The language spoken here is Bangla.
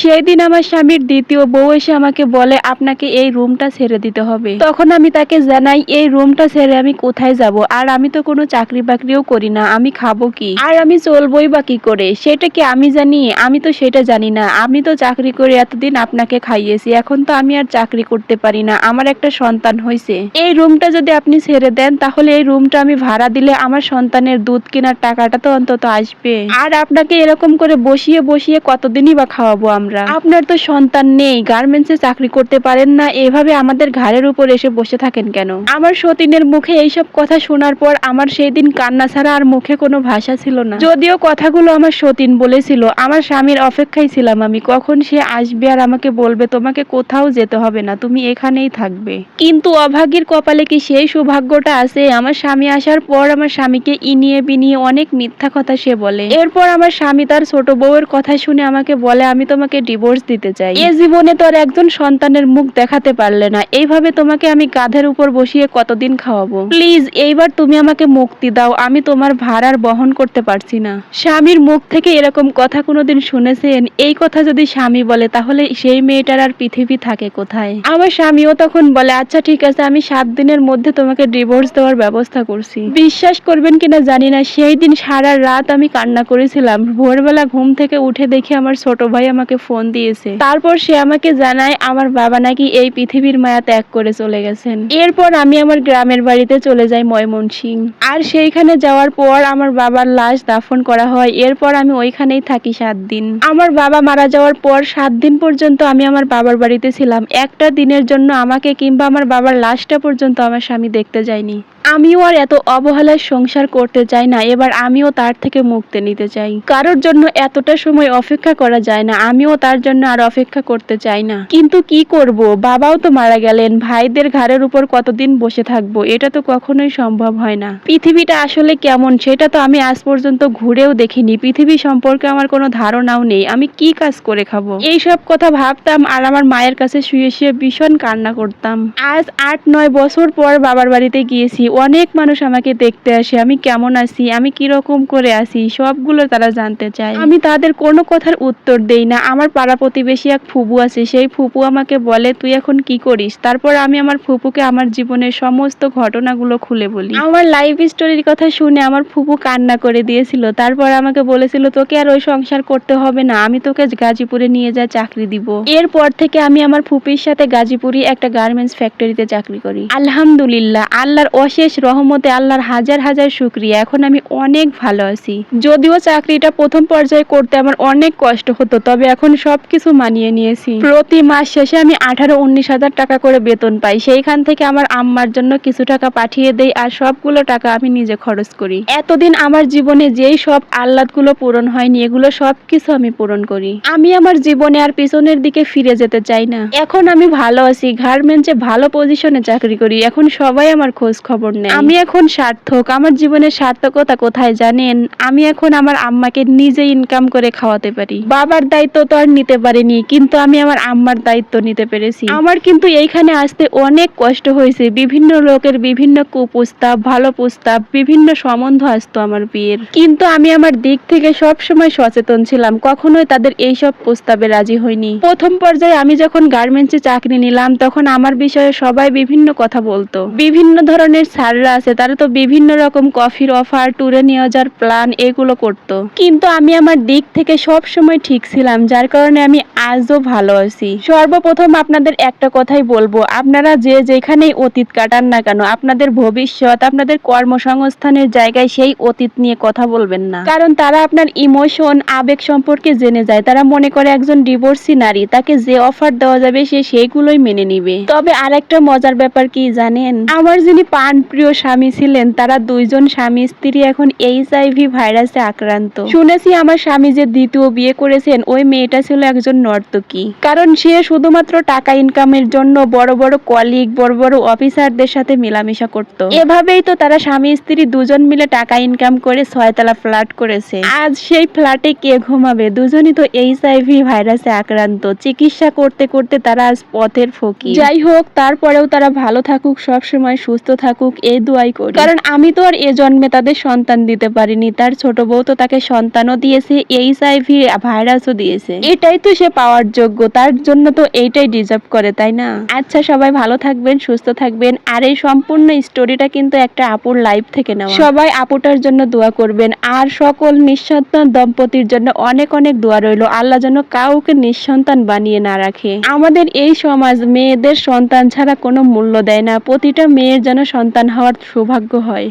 সেই দিন আমার স্বামীর দ্বিতীয় বউ এসে আমাকে বলে, আপনাকে এই রুমটা ছেড়ে দিতে হবে। তখন আমি তাকে জানাই, এই রুমটা ছেড়ে আমি কোথায় যাব? আর আমি তো কোনো চাকরি বাকরিও করি না, আমি খাব কি? আর আমি চলবই বা কি করে? সেটা কি আমি জানি? আমি তো সেটা জানি না। আমি তো চাকরি করে এতদিন আপনাকে খাইয়েছি, এখন তো আমি আর চাকরি করতে পারি না। আমার একটা সন্তান হয়েছে এই রুমটা যদি আপনি ছেড়ে দেন, তাহলে এই রুমটা আমি ভাড়া দিলে আমার সন্তানের দুধ কেনার টাকাটা তো অন্তত আসবে। আর আপনাকে এরকম করে বসিয়ে বসিয়ে কতদিনই বা খাওয়াবো আমরা। আপনার তো সন্তান নেই গার্মেন্টসে চাকরি করতে পারেন না, এভাবে আমাদের ঘাড়ের উপর এসে বসে থাকেন কেন? আমার সতীনের মুখে এইসব কথা শোনার পর আমার সেই দিন কান্না ছাড়া আর মুখে কোনো ভাষা ছিল না। যদিও কথাগুলো আমার সতীন বলেছিল, আমার স্বামীর অপেক্ষায় ছিলাম আমি, কখন সে আসবে আর আমাকে বলবে, তোমাকে কোথাও যেতে হবে না, তুমি এখানেই থাকবে। কিন্তু অভাগীর কপালে কি সেই সৌভাগ্যটা আছে? আমার স্বামী আসার পর আমার স্বামীকে ইনিয়ে বিনিয়ে অনেক মিথ্যা কথা সে বলে। এরপর আমার স্বামী তার ছোট বউয়ের কথা শুনে আমাকে বলে, আমি তোমাকে ডিভোর্স দিতে চাই। এ জীবনে তো আর একজন সন্তানের মুখ দেখাতে পারলে না। এইভাবে তোমাকে আমি কাঁধের উপর বসিয়ে কতদিন খাওয়াবো? প্লিজ এইবার তুমি আমাকে মুক্তি দাও। আমি তোমার ভার আর বহন করতে পারছি না। স্বামীর মুখ থেকে এরকম কথা কোনোদিন শুনেছেন? এই কথা যদি স্বামী বলে তাহলে সেই মেয়েটার আর পৃথিবী থাকে কোথায়? আমার স্বামীও তখন বলে আচ্ছা ঠিক আছে আমি সাত দিনের মধ্যে তোমাকে ডিভোর্স দেওয়ার ব্যবস্থা করছি। বিশ্বাস করবেন কিনা জানি না সেই দিন সারা রাত আমি কান্না করেছিলাম। ভোরবেলা ঘুম থেকে উঠে দেখি আমার ছোট ভাই আমাকে ফোন দিয়েছে। তারপর সে আমাকে জানায়, আমার বাবা নাকি এই পৃথিবীর মায়া ত্যাগ করে চলে গেছেন। এরপর আমি আমার গ্রামের বাড়িতে চলে যাই ময়মনসিং। আর সেইখানে যাওয়ার পর আমার বাবার লাশ দাফন করা হয়। এরপর আমি ওইখানেই থাকি সাত দিন। আমার বাবা মারা যাওয়ার পর সাত দিন পর্যন্ত আমি আমার বাবার বাড়িতে ছিলাম। একটা দিনের জন্য আমাকে কিংবা আমার বাবার লাশটা পর্যন্ত আমার স্বামী দেখতে যায়নি। আমিও আর এত অবহেলার সংসার করতে চাই না, এবার আমিও তার থেকে মুক্তি নিতে চাই। কারোর জন্য এতটা সময় অপেক্ষা করা যায় না, আমিও তার জন্য আর অপেক্ষা করতে চাই না। কিন্তু কি করব? বাবাও তো মারা গেলেন, ভাইদের ঘাড়ের উপর কতদিন বসে থাকব, এটা তো কখনোই সম্ভব হয় না। পৃথিবীটা আসলে কেমন, সেটা তো আমি আজ পর্যন্ত ঘুরেও দেখিনি, পৃথিবী সম্পর্কে আমার কোনো ধারণাও নেই, আমি কি কাজ করে খাব? এইসব কথা ভাবতাম আর আমার মায়ের কাছে শুয়ে শুয়ে ভীষণ কান্না করতাম। আজ আট নয় বছর পর বাবার বাড়িতে গিয়েছি অনেক মানুষ আমাকে দেখতে আসে, আমি কেমন আছি, আমি কীরকম করে আছি, সবগুলো তারা জানতে চায়। আমি তাদের কোনো কথার উত্তর দেই না। আমার পাড়া প্রতিবেশী এক ফুপু আছে, সেই ফুপু আমাকে বলে, তুই এখন কি করিস? তারপর আমি আমার ফুপুকে আমার জীবনের সমস্ত ঘটনাগুলো খুলে বলি। আমার লাইফ স্টোরির কথা শুনে আমার ফুপু কান্না করে দিয়েছিল। তারপর আমাকে বলেছিল, তোকে আর ওই সংসার করতে হবে না, আমি তোকে গাজীপুরে নিয়ে যা, চাকরি দিব। এরপর থেকে আমি আমার ফুপির সাথে গাজীপুরি একটা গার্মেন্টস ফ্যাক্টরিতে চাকরি করি। আলহামদুলিল্লাহ, আল্লাহর অশেষ রহমতে আল্লাহর হাজার হাজার শুক্রিয়া। এখন আমি অনেক ভালো আছি। যদিও চাকরিটা প্রথম পর্যায়ে করতে আমার অনেক কষ্ট হতো, তবে এখন সবকিছু মানিয়ে নিয়েছি। প্রতি মাস শেষে আমি আঠারো, উনিশ হাজার টাকা করে বেতন পাই। সেইখান থেকে আমার আম্মার জন্য কিছু টাকা পাঠিয়ে দেই আর সবগুলো টাকা আমি নিজে খরচ করি। এতদিন আমার জীবনে যেই সব আহ্লাদগুলো পূরণ হয়নি, এগুলো সবকিছু আমি পূরণ করি। আমি আমার জীবনে আর পিছনের দিকে ফিরে যেতে চাই না। এখন আমি ভালো আছি, গার্মেন্টসে ভালো পজিশনে চাকরি করি। এখন সবাই আমার খোঁজ খবর নেয় আমি এখন সার্থক। আমার জীবনের সার্থকতা কোথায় জানেন? আমি এখন আমার আম্মাকে নিজে ইনকাম করে খাওয়াতে পারি। বাবার দায়িত্ব তো আর নিতে পারিনি, কিন্তু আমি আমার আম্মার দায়িত্ব নিতে পেরেছি। আমার কিন্তু এইখানে আসতে অনেক কষ্ট হয়েছে। বিভিন্ন লোকের বিভিন্ন কুপ্রস্তাব, ভালো প্রস্তাব, বিভিন্ন সম্বন্ধ আসতো আমার বিয়ের। কিন্তু আমি আমার দিক থেকে সব সময় সচেতন ছিলাম। কখনোই তাদের এইসব প্রস্তাবে রাজি হইনি। প্রথম পর্যায়ে আমি যখন গার্মেন্টসে চাকরি নিলাম, তখন আমার বিষয়ে সবাই বিভিন্ন কথা বলতো। বিভিন্ন ধরনের স্যাররা আছে, তারা তো বিভিন্ন রকম কফির অফার ট্যুরে নিয়ে যাওয়ার প্ল্যান এগুলো করতো। কিন্তু আমি আমার দিক থেকে সব সময় ঠিক ছিলাম, যার কারণে আমি আজও ভালো আছি। সর্বপ্রথম আপনাদের একটা কথাই বলব, আপনারা যে যেখানেই অতীত কাটান না কেন, আপনাদের ভবিষ্যৎ, আপনাদের কর্মসংস্থানের জায়গায় সেই অতীত নিয়ে কথা বলবেন না। কারণ তারা আপনার ইমোশন আবেগ সম্পর্কে জেনে যায়। তারা মনে করে একজন ডিভোর্সি নারী, তাকে যে অফার দেওয়া যাবে, সে সেইগুলোই মেনে নিবে। তবে আরেকটা মজার ব্যাপার কি জানেন? আমার যিনি পান প্রিয় স্বামী ছিলেন, তারা দুইজন স্বামী স্ত্রী এখন এইচআইভি ভাইরাসে আক্রান্ত। শুনেছি আমার স্বামী যে দ্বিতীয় বিয়ে করেছেন, ওই মেয়েটা ছিল একজন নর্তকী। কারণ সে শুধুমাত্র টাকা ইনকামের জন্য বড় বড় কলিগ বড় বড় অফিসারদের সাথে মেলামেশা করত। এভাবেই তো তারা স্বামী স্ত্রী দুজন মিলে টাকা ইনকাম করে ছয়তলা ফ্ল্যাট করেছে। আজ সেই ফ্ল্যাটে কে ঘুমাবে? দুজনই তো এইচআইভি ভাইরাসে আক্রান্ত। চিকিৎসা করতে করতে তারা আজ পথের ফকি যাই হোক, তারপরেও তারা ভালো থাকুক সব সময় সুস্থ থাকুক। এই দোয়াই করি। কারণ আমি তো আর এ জন্মে তাদের সন্তান দিতে পারিনি, তার ছোট বউ তো তাকে সন্তানও দিয়েছে এইচআইভি ভাইরাসও দিয়েছে। এটাই তো সে পাওয়ার যোগ্য, তার জন্য তো এইটাই ডিজার্ভ করে, তাই না? আচ্ছা সবাই ভালো থাকবেন, সুস্থ থাকবেন, আর এই সম্পূর্ণ স্টোরিটা কিন্তু একটা আপুর লাইফ থেকে নেওয়া। সবাই আপুটার জন্য দোয়া করবেন, আর সকল নিঃসন্তান দম্পতির জন্য অনেক অনেক দোয়া রইল, আল্লাহ যেন কাউকে নিঃসন্তান বানিয়ে না রাখে। আমাদের এই সমাজ, মেয়েদের সন্তান ছাড়া কোনো মূল্য দেয় না, প্রতিটা মেয়ের যেন সন্তান হওয়ার সৌভাগ্য হয়।